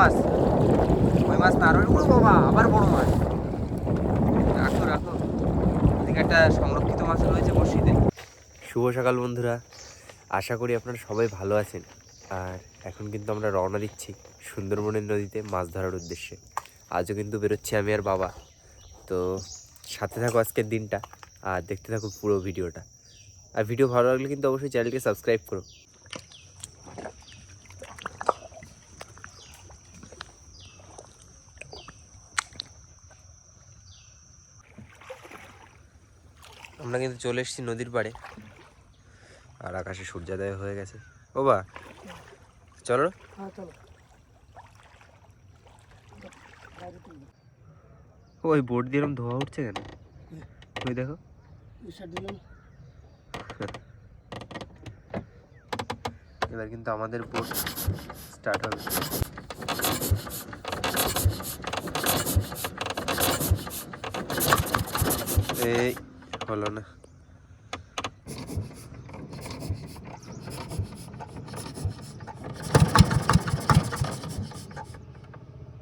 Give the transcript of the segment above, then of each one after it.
মাছ। ওই মাছ না আবার বড় মাছ। রাখো রাখো। এদিকে একটা সংরক্ষিত মাছ রয়েছে বসিতে শুভ সকাল বন্ধুরা। আশা করি আপনারা সবাই ভালো আছেন। আর এখন কিন্তু আমরা রওনা দিচ্ছি সুন্দরবনের নদীতে মাছ ধরার উদ্দেশ্যে। আজও কিন্তু বেরোচ্ছি আমি আর বাবা। তো সাথে থাকো আজকের দিনটা, আর দেখতে থাকো পুরো ভিডিওটা। আর ভিডিও ভালো লাগলে কিন্তু অবশ্যই চ্যানেলকে সাবস্ক্রাইব করো। আমরা কিন্তু চলে এসেছি নদীর পাড়ে। আর আকাশে সূর্যোদয় হয়ে গেছে। ও বা চলো। হ্যাঁ ওই বোর্ড দিয়ে এরকম ধোয়া উঠছে কেন? ওই দেখো। এবার কিন্তু আমাদের বোট স্টার্ট হবে। এই হলো না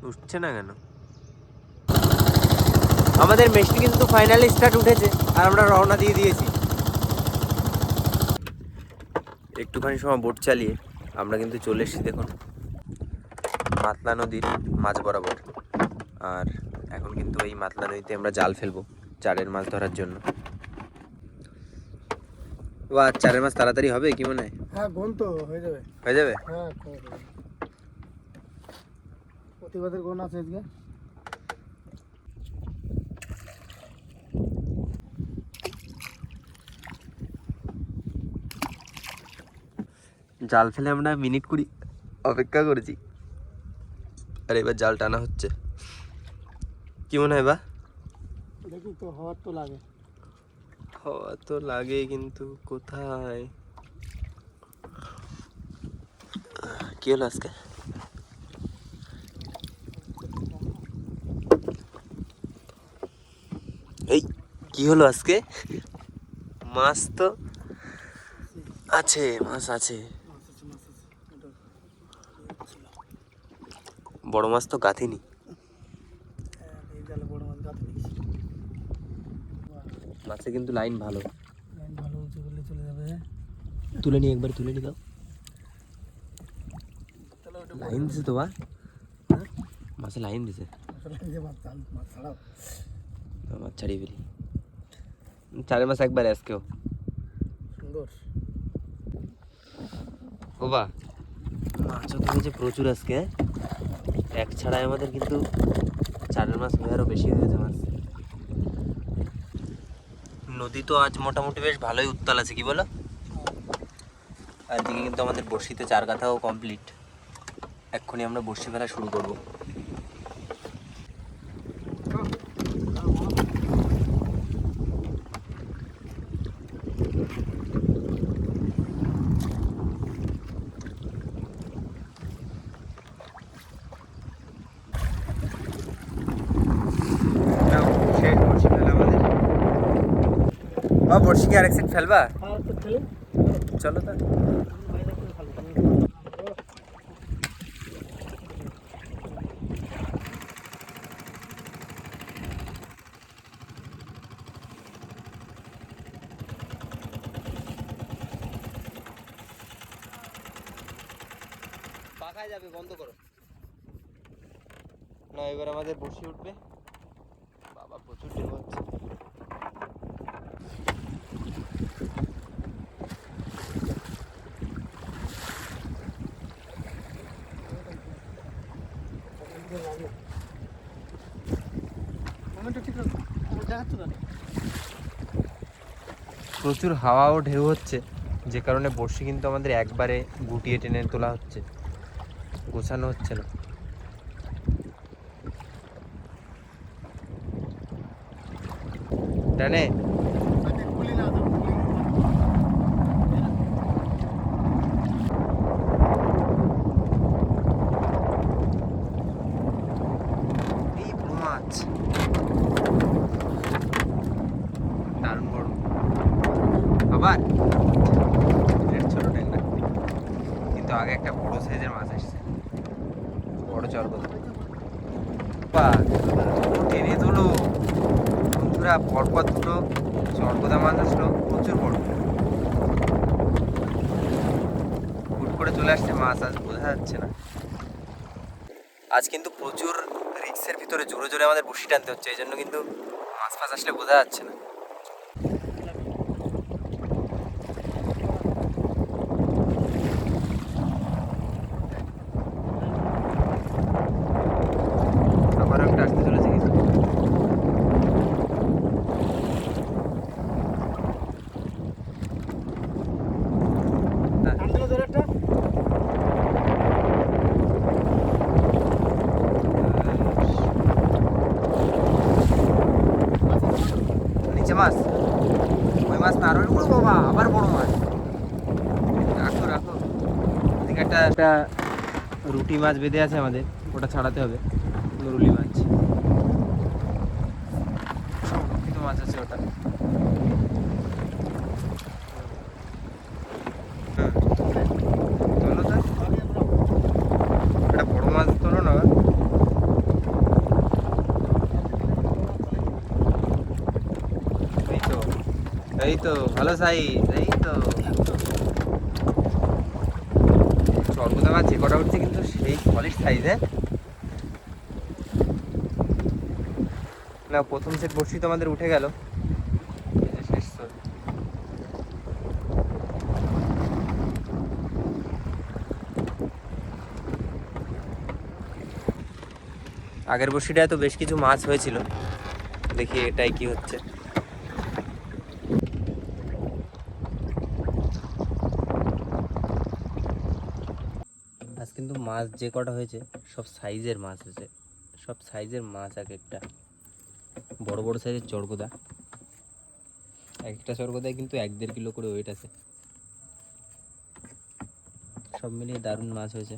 উঠছে না কেন? আমাদের মেশিন কিন্তু ফাইনালি স্টার্ট উঠেছে আর আমরা রওনা দিয়ে দিয়েছি। একটুখানি সময় বোট চালিয়ে আমরা কিন্তু চলে এসেছি দেখুন। মাতলা নদীর মাঝ বরাবর। আর এখন কিন্তু এই মাতলা নদীতে আমরা জাল ফেলব চারের মাছ ধরার জন্য। বা চারের মাছ তাড়াতাড়ি হবে কি মনে হয়? হ্যাঁ গোন তো হয়ে যাবে। হয়ে যাবে? হ্যাঁ প্রতিবাদের গোন আছে আজকে। জাল ফেলে আমরা মিনিট কুড়ি অপেক্ষা করেছি। আর এবার জাল টানা হচ্ছে। কি মনে হয় বা? দেখি তো হওয়ার তো লাগে। হওয়া তো লাগে কিন্তু কোথায়? কি হলো আজকে? এই, কি হলো আজকে? মাছ তো আছে, মাছ আছে। বড় মাছ তো গাথিনি হ্যাঁ, এই জালে বড় মাছ গাঁথে নিয়েছি বাহ, মাছে কিন্তু লাইন ভালো। লাইন ভালো উঁচু করলে চলে যাবে। তুলে নিয়ে একবার তুলে নি দাও তাহলে ওটা লাইন দিছে তো বা? মাছে লাইন দিছে। আসলে এই যে মাছ চাল মাছ ছাড়াও মাছ ছাড়িয়ে ফেলি। চারে মাছ একবার আজকেও। সুন্দর। ও বা মাছও ধরেছে প্রচুর আজকে। হ্যাঁ? এক ছাড়াই আমাদের কিন্তু চারের মাছ হয়ে আরও বেশি হয়ে গেছে মাছ। নদী তো আজ মোটামুটি বেশ ভালোই উত্তাল আছে, কি বলো? আর দিকে কিন্তু আমাদের বর্ষিতে চার কাথাও কমপ্লিট এক্ষুনি আমরা বর্ষি ফেলা শুরু করব বড়শি ফেলা আমাদের ও বড়শি কি আরেক সেট ফেলবা আর তো খেলে চলো তো পাখায় যাবে বন্ধ করো। না এবার আমাদের বসে উঠবে বাবা প্রচুর ঢেউ হচ্ছে মোমেন্টটা ঠিক আছে আমার দেখাচ্ছ না প্রচুর হাওয়া ও ঢেউ হচ্ছে, যে কারণে বড়শি কিন্তু আমাদের একবারে গুটিয়ে টেনে তোলা হচ্ছে। গোছানো হচ্ছে না। টানে। এই মাছ দারুণ বড় আবার ছোট ট্যাংরা কিন্তু আগে একটা বড় সাইজের মাছ আসছে। বড় বা টেনে তোলো। বন্ধুরা, পরপর দুটো চরগোদা মাছ আসলো, প্রচুর বড়। হুট করে চলে আসছে মাছ, আজ বোঝা যাচ্ছে না। আজ কিন্তু প্রচুর রিক্সের ভিতরে জোরে জোরে আমাদের বসি টানতে হচ্ছে, এই জন্য কিন্তু মাছ ফাছ আসলে বোঝা যাচ্ছে না আবার একটা আসতে চলেছে কিছু হ্যাঁ, টান দিলো জোরে একটা নিচে মাছ। ওই মাছ না আর বড় বাবা, আবার বড় মাছ। রাখো রাখো। একটা একটা রুটি মাছ বেঁধে আছে আমাদের, ওটা ছাড়াতে হবে রুলি মাছ সংরক্ষিত মাছ আছে ওটা হুম। তোলো তো একটা বড় মাছ তোলো না এই তো এই তো ভালো সাইজ এই তো সর্বদা মাছ যে কটা উঠছে কিন্তু সেই সলিড সাইজ না, প্রথম সেট বসি তো আমাদের উঠে গেল। আগের বসিটায় তো বেশ কিছু মাছ হয়েছিল। দেখি এটাই কি হচ্ছে আজ কিন্তু মাছ যে কটা হয়েছে, সব সাইজের মাছ হয়েছে সব সাইজের মাছ এক একটা। বড় বড় সাইজের চর্গদা। এক একটা চর্গদায় কিন্তু এক দেড় কিলো করে ওয়েট আছে। সব মিলিয়ে দারুণ মাছ হয়েছে।